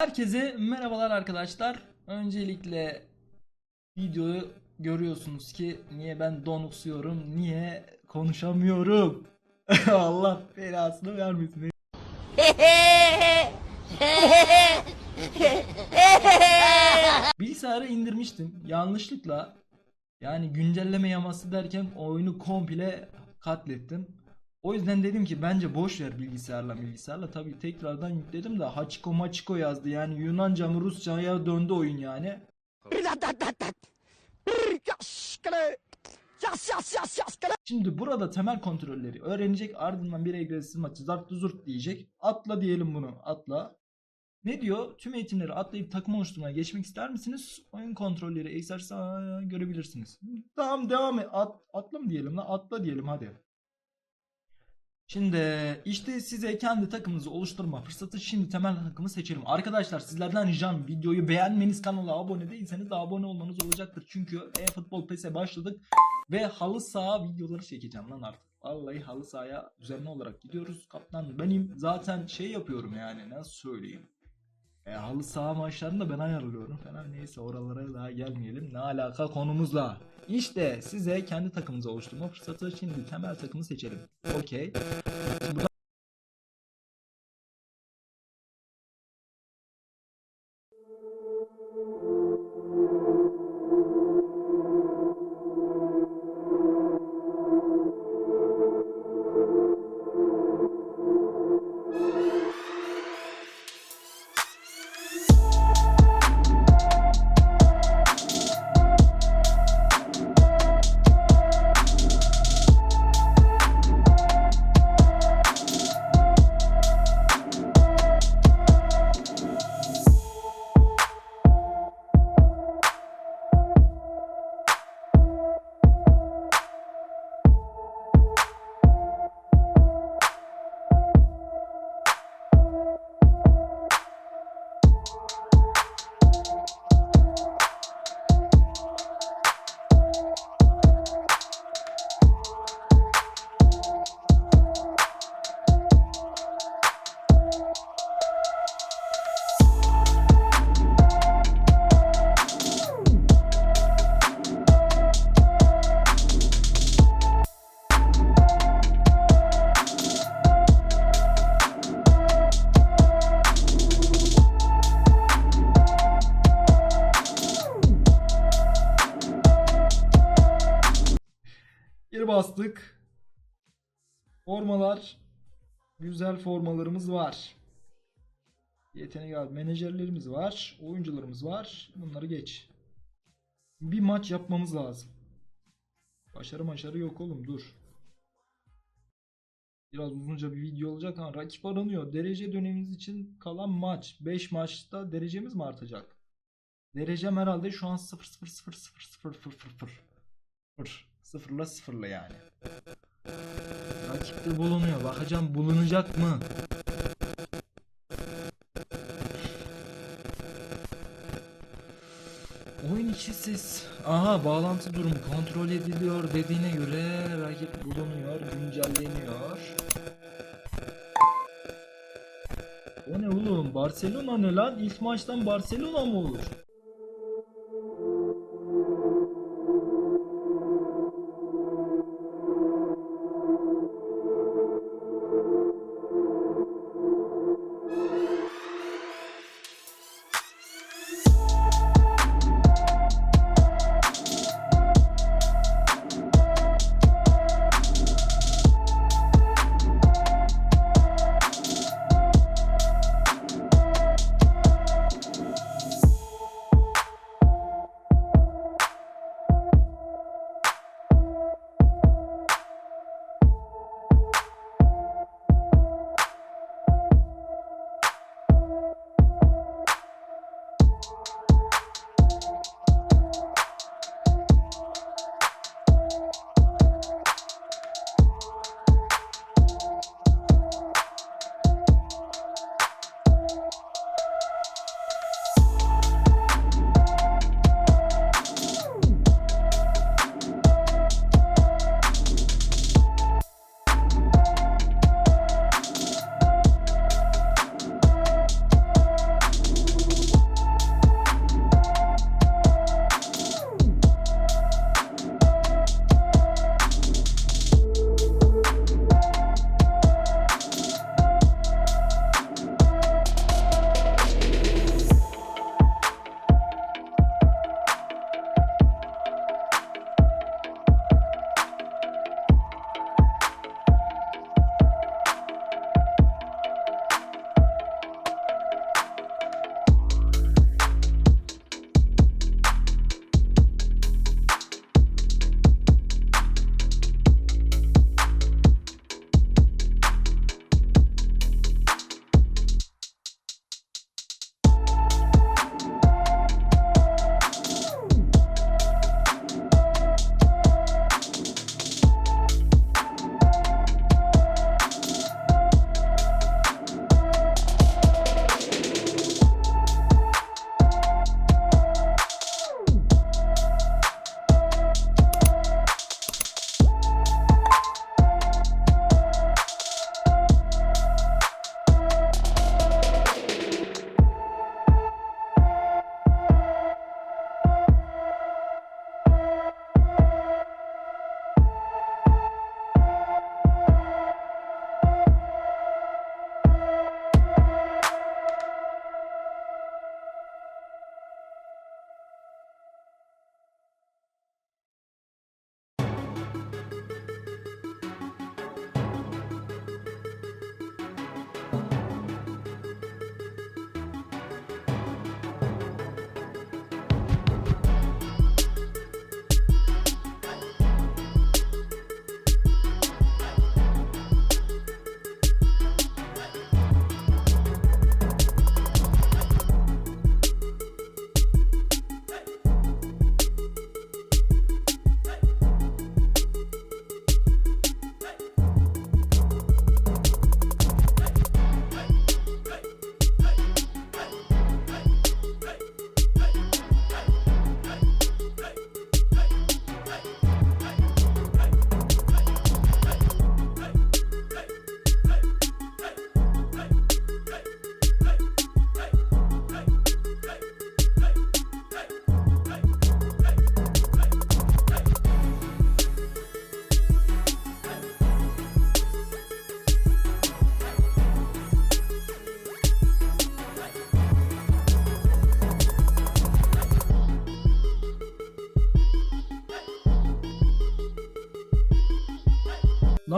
Herkese merhabalar arkadaşlar. Öncelikle videoyu görüyorsunuz ki niye ben donuksuyorum, niye konuşamıyorum. Allah belasını vermesin. Bilgisayarı indirmiştim yanlışlıkla. Yani güncelleme yaması derken oyunu komple katlettim. O yüzden dedim ki bence boş ver bilgisayarla bilgisayarla. Tabii tekrardan yükledim de Hachiko Machiko yazdı. Yani Yunanca mı Rusça'ya döndü oyun yani. Şimdi burada temel kontrolleri öğrenecek ardından bir egzersiz maçı zart zurt diyecek. Atla diyelim bunu atla. Ne diyor? Tüm eğitimleri atlayıp takım oluşturmaya geçmek ister misiniz? Oyun kontrolleri, egzersiz görebilirsiniz. Tamam devam et. At, atla mı diyelim lan? Atla diyelim hadi. Şimdi işte size kendi takımınızı oluşturma fırsatı şimdi temel takımı seçelim. Arkadaşlar sizlerden ricam videoyu beğenmeniz kanala abone değilseniz de abone olmanız olacaktır. Çünkü e-futbol PES'e başladık ve halı saha videoları çekeceğim lan artık. Vallahi halı sahaya düzenli olarak gidiyoruz. Kaptan benim zaten şey yapıyorum yani nasıl söyleyeyim. E, halı saha maçlarını da ben ayarlıyorum falan. Neyse oralara daha gelmeyelim. Ne alaka konumuzla. İşte size kendi takımınızı oluşturma fırsatı. Şimdi temel takımı seçelim. Okey. Burada bastık. Formalar. Güzel formalarımız var. Yetenek abi menajerlerimiz var. Oyuncularımız var. Bunları geç. Bir maç yapmamız lazım. Başarı maçarı yok oğlum dur. Biraz uzunca bir video olacak ama rakip aranıyor. Derece dönemimiz için kalan maç. 5 maçta derecemiz mi artacak? Derecem herhalde şu an 0 0 0 0 0 0 0 0 Sıfırla sıfırla yani. Rakipte bulunuyor. Bakacağım bulunacak mı? Oyun içi ses. Aha bağlantı durumu kontrol ediliyor dediğine göre rakip bulunuyor, güncelleniyor. O ne oğlum? Barcelona ne lan? İlk maçtan Barcelona mı olur?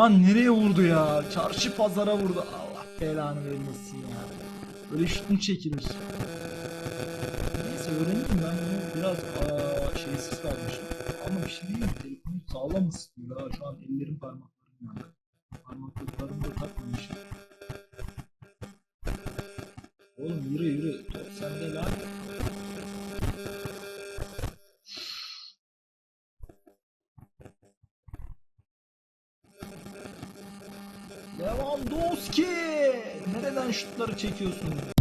Lan nereye vurdu ya? Çarşı pazara vurdu. Allah belanı vermesin ya. Böyle şut mu çekilir? Neyse öğrendim ben bunu biraz aa, şeysiz kalmışım. Ama bir şey değil mi? Telefonu sağlam ısıtıyor ha. Şu an ellerim parmaklarım yani. Parmaklıklarımı da takmamışım. Oğlum yürü yürü. Top sende lan. Şutları çekiyorsun?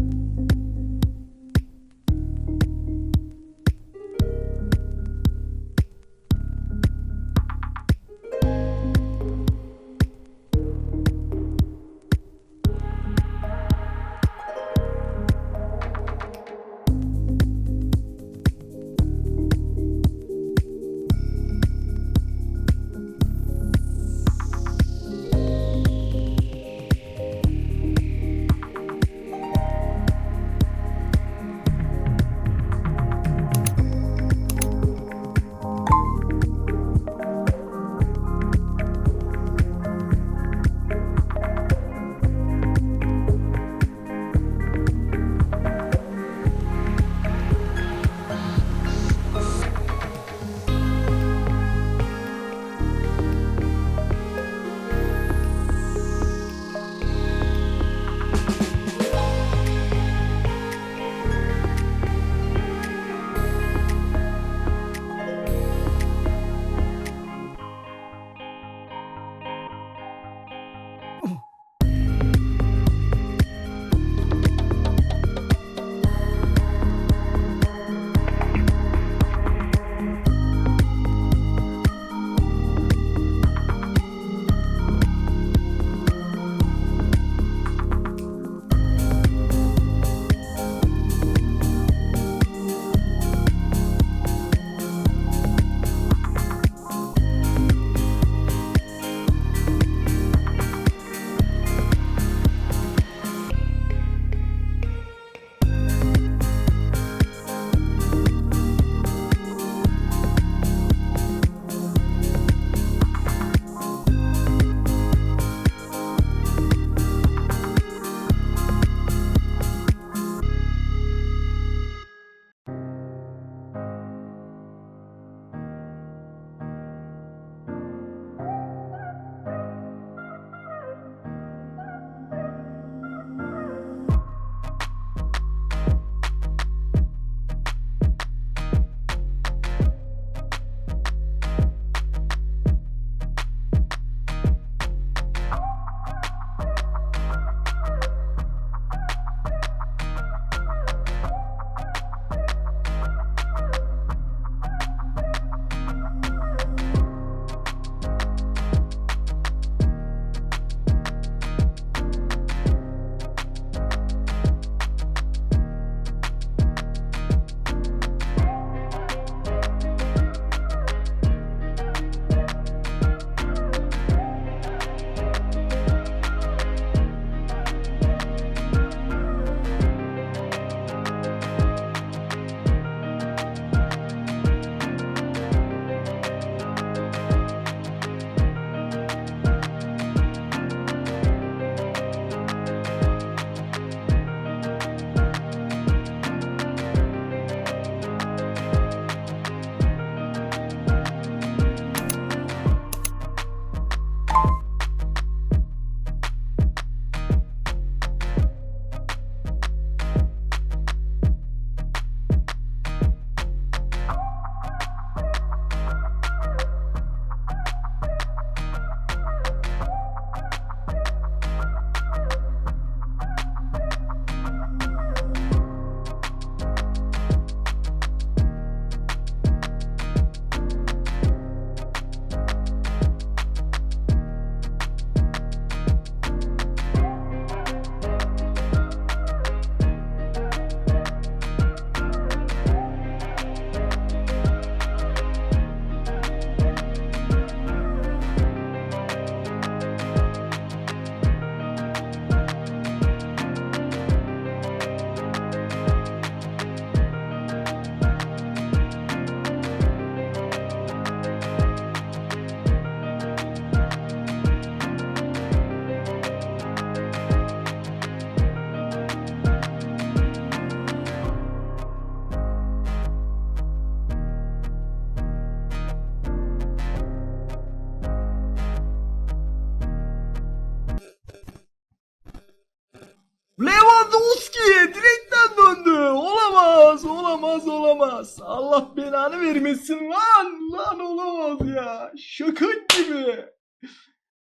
Allah belanı vermesin lan. Lan olamaz ya. Şaka gibi.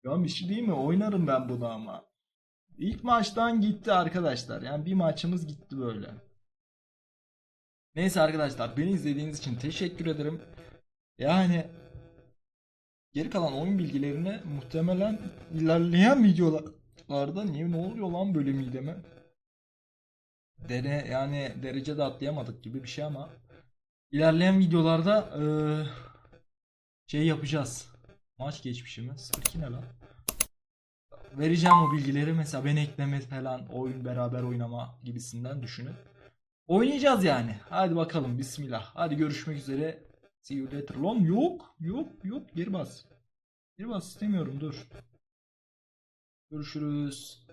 Ya bir şey değil mi? Oynarım ben bunu ama. İlk maçtan gitti arkadaşlar. Yani bir maçımız gitti böyle. Neyse arkadaşlar beni izlediğiniz için teşekkür ederim. Yani geri kalan oyun bilgilerini muhtemelen ilerleyen videolarda niye ne oluyor lan böyle mideme? Dere yani derece de atlayamadık gibi bir şey ama ilerleyen videolarda eee, şey yapacağız. Maç geçmişimi 02 ne lan? Vereceğim o bilgileri mesela beni ekleme falan oyun beraber oynama gibisinden düşünün. Oynayacağız yani. Hadi bakalım bismillah. Hadi görüşmek üzere. See you later. Lan yok. Yok yok. Geri bas. Geri bas istemiyorum dur. Görüşürüz.